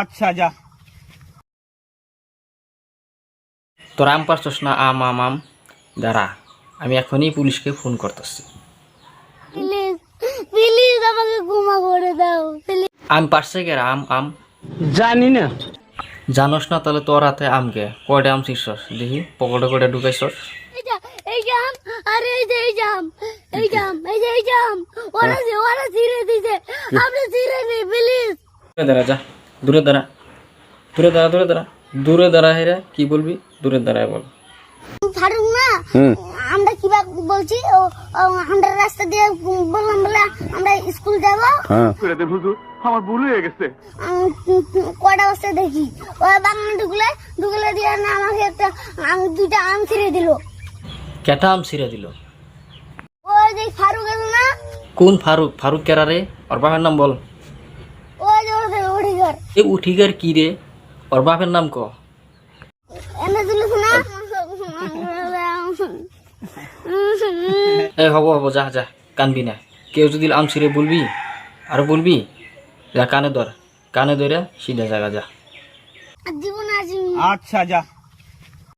আচ্ছা যা। তোর আম পারছস না? আম আম আম। দাঁড়া আমি এখনই পুলিশকে ফোন করতেছি। প্লিজ প্লিজ আমাকে ক্ষমা করে দাও। আম পারছে কে? আম আম। জানি না। জানোস না তাহলে তোর হাতে আম কে? কয়টা আম ছিঁড়ছস দেখি পকেটে কয়টা ঢুকাইছস? এই যে এই জাম আরে এই যে এই জাম এই জাম এই যে এই জাম ওরা যে ওরা ছিঁড়ে দিছে। আপনি ছিঁড়ে নি প্লিজ দাঁড়া যা। দূরে দাঁড়া। দূরে দাঁড়া দূরে দাঁড়া। দূরে দাঁড়া হেরে কি বলবি? দূরে দাঁড়ায় বল। ফারুক না। আমরা কিবা বলছি? আমরা রাস্তা দিয়ে বললাম বলে আমরা স্কুল যাব। আমার ভুল হয়ে গেছে। উম, বস্তা দেখি? ওই বাগানে ঢুকলে ঢুকলে দিয়ে না আমাকে একটা আম দুইটা আম ছিঁড়ে দিল। কেটা আম ছিঁড়ে দিল? ওই যে ফারুক না? কোন ফারুক? ফারুক কেরা রে? ওর বাপের নাম বল। ওডিগার এ উঠিগার কি রে? ওর বাপের নাম ক? এই হব হব যা যা কানবি না। কেউ যদি আম ছিঁড়ে বলবি আর বলবি যা কানে ধর। কানে ধরে সিধা জায়গা যা। আচ্ছা যা।